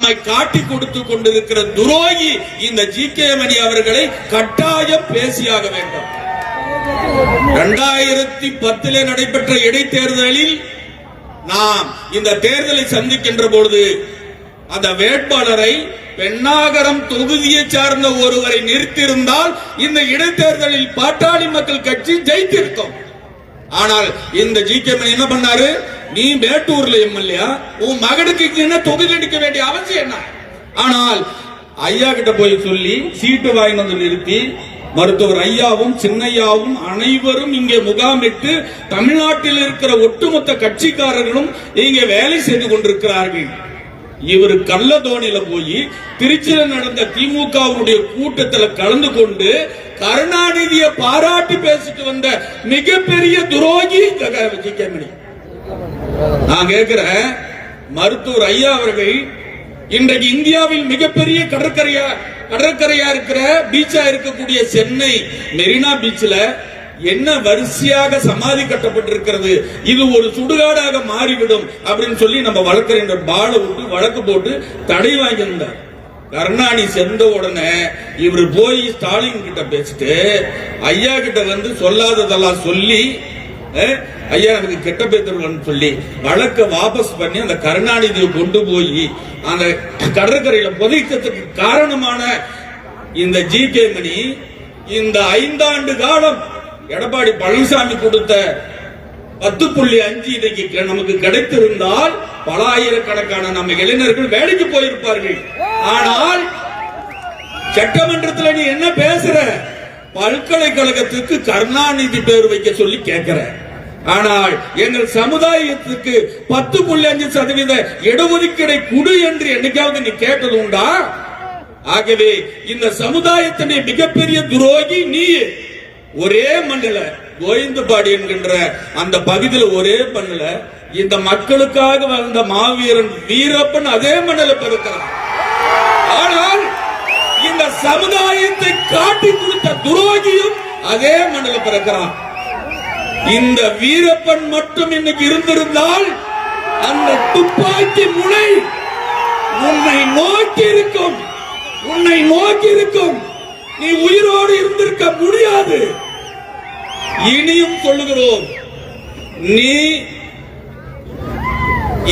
நம்மை காட்டி கொடுத்து கொண்டிருக்கிற துரோகி இந்த ஜி கே மணி அவர்களை கட்டாயம் பேசியாக வேண்டும். இரண்டாயிரத்தி பத்திலே நடைபெற்ற இடைத்தேர்தலில் நாம் இந்த தேர்தலை சந்திக்கின்ற பொழுது அந்த வேட்பாளரை பெண்ணாகரம் தொகுதியை சார்ந்த ஒருவரை நிறுத்தியிருந்தால் இந்த இடைத்தேர்தலில் பாட்டாளி மக்கள் கட்சி ஜெயித்திருக்கும். ஆனால் இந்த ஜி கே மணி என்ன பண்ணாரு? நீ மேட்டூர்ல எம்எல்ஏ உன் மகனுக்கு என்ன தொகுதி அடிக்க வேண்டிய அவசியம் என்ன? ஆனால் ஐயா கிட்ட போய் சொல்லி சீட்டு வாங்கினது வந்து நிறுத்தி மருத்துவர் ஐயாவும் சின்னையாவும் அனைவரும் இங்கே முகாமிட்டு தமிழ்நாட்டில் இருக்கிற ஒட்டுமொத்த கட்சிக்காரர்களும் இங்கே வேலை செய்து கொண்டிருக்கிறார்கள். இவர் கள்ளதோணியில போய் திருச்சியில நடந்த திமுகவுடைய கூட்டத்துல கலந்து கொண்டு கருணாநிதியை பாராட்டி பேசிட்டு வந்த மிகப்பெரிய துரோகி ஜி. கே. நான் கேட்கிறேன் மருத்துவர் ஐயா அவர்கள் இன்றைக்கு இந்தியாவில் மிகப்பெரிய கடற்கரையா கடற்கரையா இருக்கிற பீச்சா இருக்கக்கூடிய சென்னை மெரினா பீச்ல என்ன வரிசையாக சமாதி கட்டப்பட்டிருக்கிறது? இது ஒரு சுடுகாடாக மாறிவிடும் அப்படின்னு சொல்லி நம்ம வழக்கறிஞர் பால விட்டு வழக்கு போட்டு தடை வாங்கியிருந்தார். கருணாநிதி சென்ற உடனே இவர் போய் ஸ்டாலின் கிட்ட பேசிட்டு ஐயா கிட்ட வந்து சொல்லாததெல்லாம் சொல்லி ஐயா எனக்கு கெட்ட பேத்தர்கள் சொல்லி வழக்க வாபஸ் பண்ணி அந்த கருணாநிதியை கொண்டு போய் அந்த கடற்கரையில புதைக்கிறதுக்கு காரணமான இந்த ஜி. கே. மணி இந்த ஐந்தாண்டு காலம் எடப்பாடி பழனிசாமி கொடுத்த பத்து புள்ளி அஞ்சு இன்னைக்கு நமக்கு கிடைத்திருந்தால் பல ஆயிரக்கணக்கான நம்ம இளைஞர்கள் வேலைக்கு போயிருப்பார்கள். ஆனால் சட்டமன்றத்தில் நீ என்ன பேசுற? பல்கலைக்கழகத்துக்கு கருணாநிதி பேர் வைக்க சொல்லி கேட்கிற. ஆனால் எங்கள் சமுதாயத்துக்கு பத்து புள்ளி அஞ்சு சதவீத இடஒதுக்கீடை குடு என்று என்னைக்காவது நீ கேட்டது உண்டா? ஆகவே இந்த சமுதாயத்தினை மிகப்பெரிய துரோகி நீ ஒரே மண்ணில கோவிந்தபாடி என்கின்ற அந்த பகுதியில் ஒரே மண்ணில இந்த மக்களுக்காக வந்த மாவீரன் வீரப்பன் அதே மண்ணில பிறக்கிறான். ஆனால் இந்த சமுதாயத்தை காட்டி கொடுத்த துரோகியும் அதே மண்ணில் பிறக்கிறான். இந்த வீரப்பன் மட்டும் இன்னைக்கு இருந்திருந்தால் அந்த துப்பாக்கி முனை உன்னை நோக்கி இருக்கும் உன்னை நோக்கி இருக்கும் நீ உயிரோடு இருந்திருக்க முடியாது. இனியும் சொல்லுகிறோம் நீ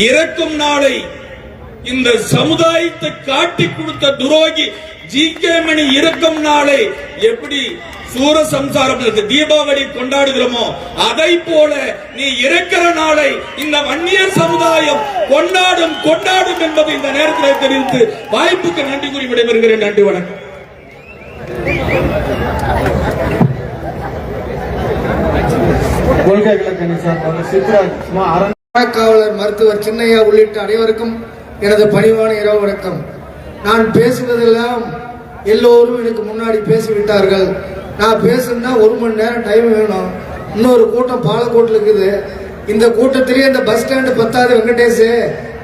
இறக்கும் நாளை இந்த சமுதாயத்தை காட்டி கொடுத்த துரோகி ஜி கே மணி இறக்கும் நாளை எப்படி சூரசம்சாரம் இந்த தீபாவளி கொண்டாடுகிறோமோ அதை போல நீ இறக்கிற நாளை இந்த வன்னியர் சமுதாயம் கொண்டாடும் கொண்டாடும் என்பதை இந்த நேரத்தில் தெரிவித்து வாய்ப்புக்கு நன்றி கூறி விடைபெறுகிறேன். நன்றி வணக்கம். கொள்கை விளக்கணி சார்பாக சித்ராஜ் சும்மா அரண் காவலர் மருத்துவர் சின்னையா உள்ளிட்ட அனைவருக்கும் எனது பணிவான இரவு வணக்கம். நான் பேசுவதெல்லாம் எல்லோரும் எனக்கு முன்னாடி பேசிவிட்டார்கள். நான் பேசணும்னா ஒரு மணி நேரம் டைம் வேணும். இன்னொரு கூட்டம் பாலக்கோட்டில் இருக்குது. இந்த கூட்டத்திலேயே இந்த பஸ் ஸ்டாண்டு பத்தாவது வெங்கடேஷ்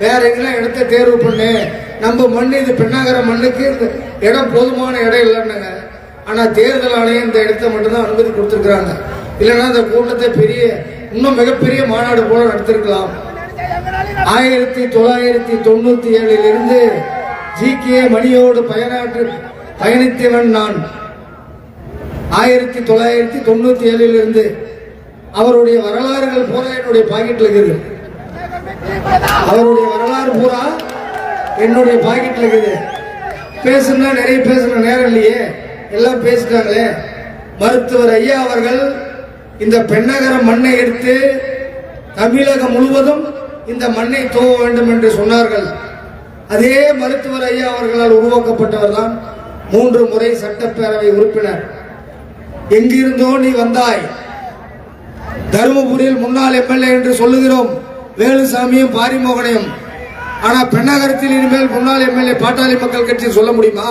வேற எங்கெல்லாம் இடத்த தேர்வு பண்ணு. நம்ம மண் இது பெண்ணாகர மண்ணுக்கு இந்த இடம் போதுமான இடம் இல்லைன்னாங்க. ஆனால் தேர்தல் ஆணையம் இந்த இடத்த மட்டும்தான் அனுமதி கொடுத்துருக்குறாங்க. இல்லைன்னா இந்த கூட்டத்தை பெரிய இன்னும் மிகப்பெரிய மாநாடு போல நடத்திருக்கலாம். ஆயிரத்தி தொள்ளாயிரத்தி தொண்ணூத்தி ஏழில் இருந்து ஜி கே மணியோடு பயனாற்று பயணித்தவன் நான். ஆயிரத்தி தொள்ளாயிரத்தி தொண்ணூத்தி ஏழில் இருந்து அவருடைய வரலாறுகள் பூரா என்னுடைய பாக்கெட்ல இருக்குது. அவருடைய வரலாறு பூரா என்னுடைய பாக்கெட்ல இருக்குது. பேசணும்னா நிறைய பேசுற நேரம் இல்லையே? எல்லாம் பேசிட்டாங்களே? மருத்துவர் ஐயா அவர்கள் இந்த பெண்ணகர மண்ணை எடுத்து தமிழகம் முழுவதும் இந்த மண்ணை துவ வேண்டும் என்று சொன்னார்கள். அதே மருத்துவர் ஐயா அவர்களால் உருவாக்கப்பட்டவர் தான் மூன்று முறை சட்டப்பேரவை உறுப்பினர். எங்கிருந்தோ நீ வந்தாய். தருமபுரியில் முன்னாள் எம்எல்ஏ என்று சொல்லுகிறோம். வேலுசாமியும் பாரிமோகனையும். ஆனா பெண்ணகரத்தில் இனிமேல் முன்னாள் எம்எல்ஏ பாட்டாளி மக்கள் கட்சி சொல்ல முடியுமா?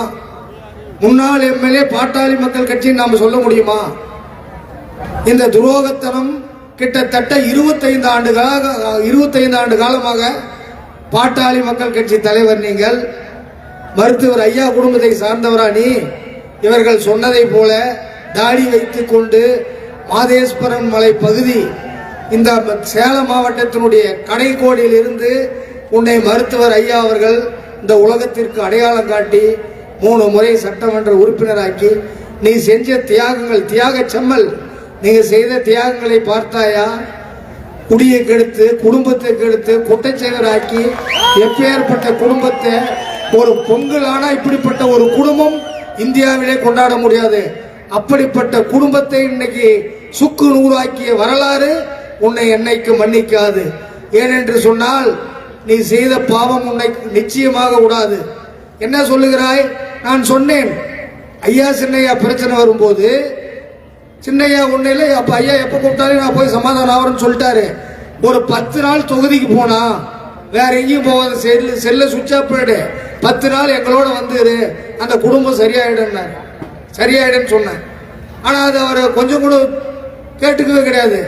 முன்னாள் எம்எல்ஏ பாட்டாளி மக்கள் கட்சி நாம சொல்ல முடியுமா? இந்த துரோகத்தனம் கிட்டத்தட்ட 25 ஆண்டு கால 25 ஆண்டு காலமாக பாட்டாளி மக்கள் கட்சி தலைவர் நீங்கள் மருத்துவர் ஐயா குடும்பத்தை சார்ந்தவரா நீ? இவர்கள் சொன்னதை போல தாடி வைத்துக் கொண்டு மாதேஸ்வரன் மலை பகுதி இந்த சேலம் மாவட்டத்தினுடைய கடைக்கோடியில் இருந்து உன்னை மருத்துவர் ஐயா அவர்கள் இந்த உலகத்திற்கு அடையாளம் காட்டி மூணு முறை சட்டமன்ற உறுப்பினராக்கி நீ செஞ்ச தியாகங்கள் தியாக செம்மல் நீங்க செய்த தியாகங்களை பார்த்தாயா? குடியை கெடுத்து குடும்பத்தை கெடுத்து குற்றச்செயலராக்கி எப்பேற்பட்ட குடும்பத்தை ஒரு பொங்கல் ஆனா இப்படிப்பட்ட ஒரு குடும்பம் இந்தியாவிலே கொண்டாட முடியாது. அப்படிப்பட்ட குடும்பத்தை இன்னைக்கு சுக்கு நூறாக்கிய வரலாறு உன்னை என்னைக்கு மன்னிக்காது. ஏனென்று சொன்னால் நீ செய்த பாவம் உன்னை நிச்சயமாக விடாது. என்ன சொல்லுகிறாய்? நான் சொன்னேன். ஐயா சின்னையா பிரச்சனை வரும்போது சின்னையா உன்னையில அப்ப ஐயா எப்ப கூப்பிட்டாலே நான் போய் சமாதானம் ஆகிறேன்னு சொல்லிட்டாரு. ஒரு பத்து நாள் தொகுதிக்கு போனா வேற எங்கேயும் போகாத செல்லு செல்ல சுவிட்ச் ஆஃப் பண்ணிடு பத்து நாள் எங்களோட வந்துரு அந்த குடும்பம் சரியாயிடும் சரியாயிடும் சொன்னேன் ஆனால் அது அவர் கொஞ்சம் கூட கேட்டுக்கவே கிடையாது.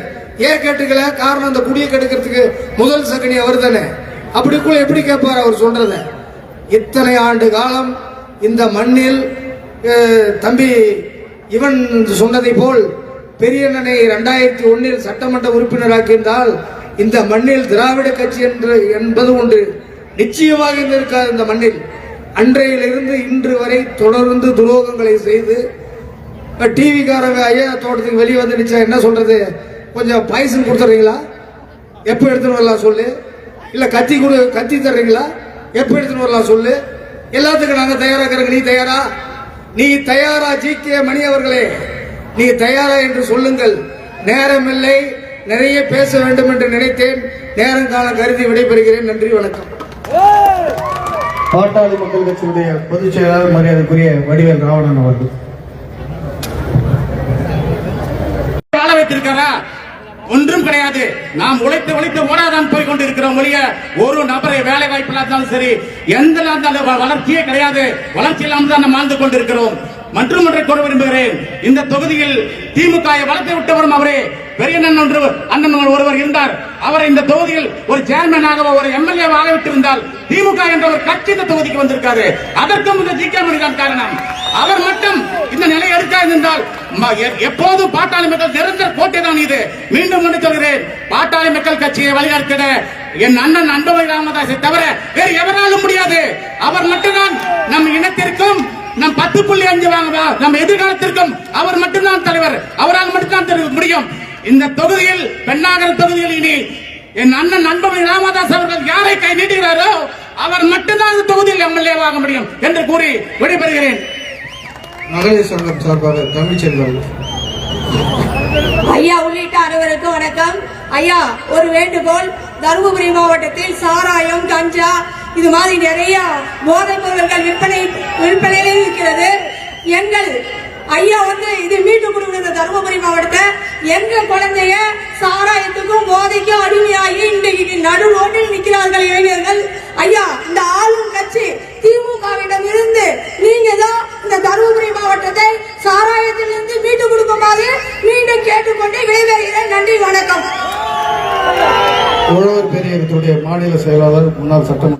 ஏன் கேட்டுக்கல? காரணம் அந்த குடியை கெடுக்கிறதுக்கு முதல் சகனி அவர் தானே அப்படிக்குள்ள எப்படி கேட்பார் அவர் சொல்றத? இத்தனை ஆண்டு காலம் இந்த மண்ணில் தம்பி இவன் சொன்னதை போல் பெரியண்ணனை இரண்டாயிரத்தி ஒன்னில் சட்டமன்ற உறுப்பினராக்கியிருந்தால் இந்த மண்ணில் திராவிட கட்சி என்று என்பது ஒன்று நிச்சயமாக இருந்திருக்காது இந்த மண்ணில். அன்றையிலிருந்து இன்று வரை தொடர்ந்து துரோகங்களை செய்து டிவிக்காரங்க ஐயா தோட்டத்துக்கு வெளியே வந்து நிச்சயம் என்ன சொல்றது? கொஞ்சம் பாய்சன் கொடுத்துறீங்களா? எப்போ எடுத்துன்னு வரலாம் சொல்லு. இல்ல கத்தி கொடு கத்தி தர்றீங்களா? எப்போ எடுத்துன்னு வரலாம் சொல்லு. எல்லாத்துக்கும் நாங்க தயாரா இருக்கிறோங்க நீ தயாரா? நீ தயாரா ஜி கே மணி அவர்களே. நீ தயாரா என்று சொல்லுங்கள். நேரம் இல்லை. நிறைய பேச வேண்டும் என்று நினைத்தேன். நேரம் காலம் கருதி விடைபெறுகிறேன். நன்றி வணக்கம். பாட்டாளி மக்கள் கட்சியுடைய பொதுச் செயலாளர் மரியாதைக்குரிய வடிவேல் ராவணன் அவர்கள். வாழ வைத்திருக்காரா ஒன்றும் கிடையாது. நாம் உழைத்து உழைத்து ஓடாதான் போய் கொண்டிருக்கிறோம் ஒழிய ஒரு நபரை வேலை வாய்ப்பு இருந்தாலும் சரி எந்த இருந்தாலும் வ- வளர்ச்சியே கிடையாது. வளர்ச்சி இல்லாமல் தான் நாம் வாழ்ந்து கொண்டிருக்கிறோம். மற்றும் ஒன்றை கூற விரும்புகிறேன். இந்த தொகுதியில் திமுக வளர்த்து விட்டு வரும் அவரே. பெரியண்ணன் ஒன்று அண்ணன் ஒருவர் இருந்தார். அவர் இந்த தொகுதியில் ஒரு சேர்மனாகவோ ஒரு எம்எல்ஏ ஆக விட்டிருந்தால் திமுக என்ற ஒரு கட்சி இந்த தொகுதிக்கு வந்திருக்காரு அதற்கும் இந்த ஜி கே மணிதான் காரணம். அவர் மட்டும் இந்த நிலை எடுக்காது என்றால் ம- எ- எப்போதும் பாட்டாளி மக்கள் நிரந்தர கோட்டை தான் இது. மீண்டும் ஒன்று சொல்கிறேன். பாட்டாளி மக்கள் கட்சியை வழிநடத்திட என் அண்ணன் அன்பவை ராமதாஸை தவிர வேறு எவராலும் முடியாது. அவர் மட்டும்தான் நம் இனத்திற்கும் நம் பத்து புள்ளி அஞ்சு வாங்க நம் எதிர்காலத்திற்கும் அவர் மட்டும்தான் தலைவர். அவரால் மட்டும்தான் முடியும். இந்த தொகுதியில் பெண்ணாகர தொகுதியில் இனி என் அண்ணன் அன்பவை ராமதாஸ் அவர்கள் யாரை கை நீட்டுகிறாரோ அவர் மட்டும்தான் இந்த தொகுதியில் எம்எல்ஏ ஆக முடியும் என்று கூறி விடைபெறுகிறேன். மகளிர் சங்கம் சார்பாக தமிழ்ச்செல்வன் ஐயா உள்ளிட்ட அனைவருக்கும் வணக்கம். ஐயா ஒரு வேண்டுகோள். தருமபுரி மாவட்டத்தில் சாராயம் கஞ்சா இது மாதிரி நிறைய போதைப் பொருட்கள் விற்பனை விற்பனையிலே இருக்கிறது. எங்கள் ஐயா வந்து இது மீட்டு கொடுக்குற இந்த தருமபுரி மாவட்டத்தை. எங்க குழந்தைய சாராயத்துக்கும் போதைக்கும் அடிமையாகி இன்றைக்கு நடு ரோட்டில் நிற்கிறார்கள் இளைஞர்கள். ஐயா இந்த ஆளும் கட்சி திமுகவிடம் இருந்து நீங்க தான் இந்த தருமபுரி மாவட்டத்தை சாராயத்திலிருந்து மீட்டு கொடுக்குமாறு மீண்டும் கேட்டுக்கொண்டு விடைபெறுகிறேன் நன்றி வணக்கம். உழவர் பெரியத்துடைய மாநில செயலாளர் முன்னாள் சட்டம்